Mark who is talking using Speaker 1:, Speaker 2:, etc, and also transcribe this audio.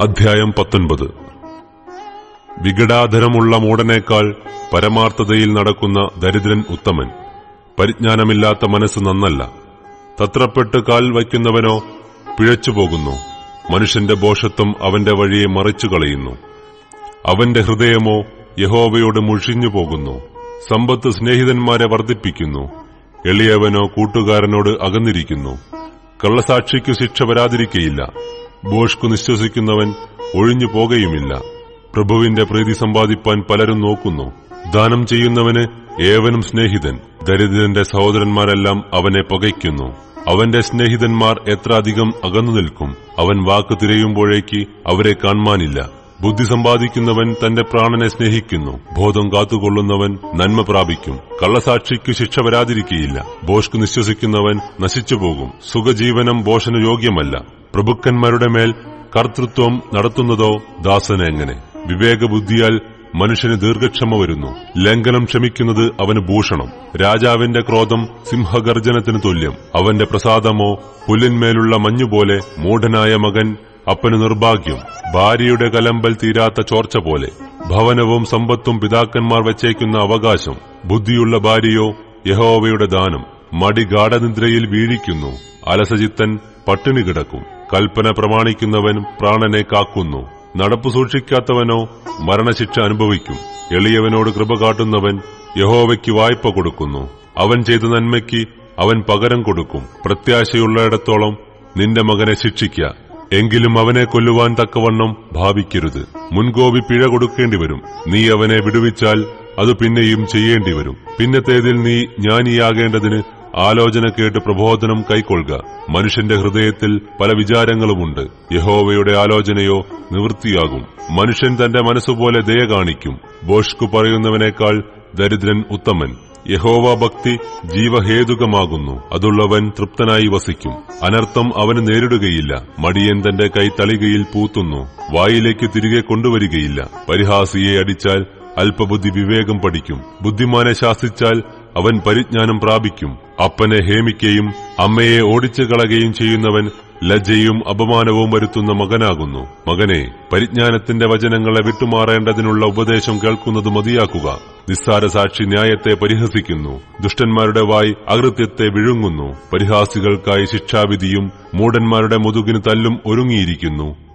Speaker 1: അധ്യായം പത്തൊൻപത്. വികടാധരമുള്ള മൂടനേക്കാൾ പരമാർത്ഥതയിൽ നടക്കുന്ന ദരിദ്രൻ ഉത്തമൻ. പരിജ്ഞാനമില്ലാത്ത മനസ്സ് നന്നല്ല. തത്രപ്പെട്ട് കാൽ വയ്ക്കുന്നവനോ പിഴച്ചുപോകുന്നു മനുഷ്യന്റെ ബോഷത്വം അവന്റെ വഴിയെ മറിച്ചു കളയുന്നു. അവന്റെ ഹൃദയമോ യഹോവയോട് മുഷിഞ്ഞു പോകുന്നു. സമ്പത്ത് സ്നേഹിതന്മാരെ വർദ്ധിപ്പിക്കുന്നു. എളിയവനോ കൂട്ടുകാരനോട് അകന്നിരിക്കുന്നു. കള്ളസാക്ഷിക്കു ശിക്ഷ വരാതിരിക്കയില്ല. ബോഷ്കു നിശ്വസിക്കുന്നവൻ ഒഴിഞ്ഞു പോകുകയുമില്ല പ്രഭുവിന്റെ പ്രീതി സമ്പാദിപ്പാൻ പലരും നോക്കുന്നു. ദാനം ചെയ്യുന്നവന് ഏവനും സ്നേഹിതൻ. ദരിദ്രന്റെ സഹോദരന്മാരെല്ലാം അവനെ പകയ്ക്കുന്നു. അവന്റെ സ്നേഹിതന്മാർ എത്ര അധികം അകന്നു നിൽക്കും. അവൻ വാക്ക് തിരയുമ്പോഴേക്ക് അവരെ കാണുവാനില്ല. ബുദ്ധി സമ്പാദിക്കുന്നവൻ തന്റെ പ്രാണനെ സ്നേഹിക്കുന്നു. ബോധം കാത്തുകൊള്ളുന്നവൻ നന്മ പ്രാപിക്കും. കള്ളസാക്ഷിക്ക് ശിക്ഷ വരാതിരിക്കുകയില്ല ബോഷ്ക്ക് നിശ്വസിക്കുന്നവൻ നശിച്ചുപോകും. സുഖജീവനം ബോഷന് യോഗ്യമല്ല. പ്രഭുക്കന്മാരുടെ മേൽ കർത്തൃത്വം നടത്തുന്നതോ ദാസന് എങ്ങനെ? വിവേകബുദ്ധിയാൽ മനുഷ്യന് ദീർഘക്ഷമ വരുന്നു. ലംഘനം ക്ഷമിക്കുന്നത് അവന് ഭൂഷണം. രാജാവിന്റെ ക്രോധം സിംഹഗർജനത്തിന് തുല്യം. അവന്റെ പ്രസാദമോ പുല്ലിന്മേലുള്ള മഞ്ഞുപോലെ മൂഢനായ മകൻ അപ്പന് നിർഭാഗ്യം. ഭാര്യയുടെ കലമ്പൽ തീരാത്ത ചോർച്ച പോലെ. ഭവനവും സമ്പത്തും പിതാക്കന്മാർ വച്ചേക്കുന്ന അവകാശം. ബുദ്ധിയുള്ള ഭാര്യയോ യഹോവയുടെ ദാനം. മടി ഗാഠനിദ്രയിൽ വീഴിക്കുന്നു. അലസചിത്തൻ പട്ടിണി കിടക്കും. കൽപ്പന പ്രമാണിക്കുന്നവൻ പ്രാണനെ കാക്കുന്നു. നടപ്പ് സൂക്ഷിക്കാത്തവനോ മരണശിക്ഷ അനുഭവിക്കും. എളിയവനോട് കൃപ കാട്ടുന്നവൻ യഹോവയ്ക്ക് വായ്പ കൊടുക്കുന്നു. അവൻ ചെയ്ത നന്മയ്ക്ക് അവൻ പകരം കൊടുക്കും. പ്രത്യാശയുള്ളയിടത്തോളം നിന്റെ മകനെ ശിക്ഷിക്ക. എങ്കിലും അവനെ കൊല്ലുവാൻ തക്കവണ്ണം ഭാവിക്കരുത്. മുൻകോപി പിഴ കൊടുക്കേണ്ടി വരും നീ അവനെ വിടുവിച്ചാൽ അത് പിന്നെയും ചെയ്യേണ്ടി വരും പിന്നത്തേതിൽ നീ ജ്ഞാനിയാകേണ്ടതിന് ആലോചന കേട്ട് പ്രബോധനം കൈക്കൊള്ളുക. മനുഷ്യന്റെ ഹൃദയത്തിൽ പല വിചാരങ്ങളുമുണ്ട്. യഹോവയുടെ ആലോചനയോ നിവൃത്തിയാകും. മനുഷ്യൻ തന്റെ മനസ്സുപോലെ ദയ കാണിക്കും. ബോഷ്കു പറയുന്നവനേക്കാൾ ദരിദ്രൻ ഉത്തമൻ. യഹോവ ഭക്തി ജീവഹേതുകമാകുന്നു. അതുള്ളവൻ തൃപ്തനായി വസിക്കും. അനർത്ഥം അവന് നേരിടുകയില്ല. മടിയൻ തന്റെ കൈ തളികയിൽ പൂത്തുന്നു. വായിലേക്ക് തിരികെ കൊണ്ടുവരികയില്ല. പരിഹാസിയെ അടിച്ചാൽ അല്പബുദ്ധി വിവേകം പഠിക്കും. ബുദ്ധിമാനെ ശാസിച്ചാൽ അവൻ പരിജ്ഞാനം പ്രാപിക്കും. അപ്പനെ ഹേമിക്കുകയും അമ്മയെ ഓടിച്ചു കളയുകയും ചെയ്യുന്നവൻ ലജ്ജയും അപമാനവും വരുത്തുന്ന മകനാകുന്നു. മകനെ പരിജ്ഞാനത്തിന്റെ വചനങ്ങളെ വിട്ടുമാറേണ്ടതിനുള്ള ഉപദേശം കേൾക്കുന്നത് മതിയാക്കുക. നിസ്സാര സാക്ഷി ന്യായത്തെ പരിഹസിക്കുന്നു. ദുഷ്ടന്മാരുടെ വായി അകൃത്യത്തെ വിഴുങ്ങുന്നു. പരിഹാസികൾക്കായി ശിക്ഷാവിധിയും മൂഢന്മാരുടെ മുതുകിന് തല്ലും ഒരുങ്ങിയിരിക്കുന്നു.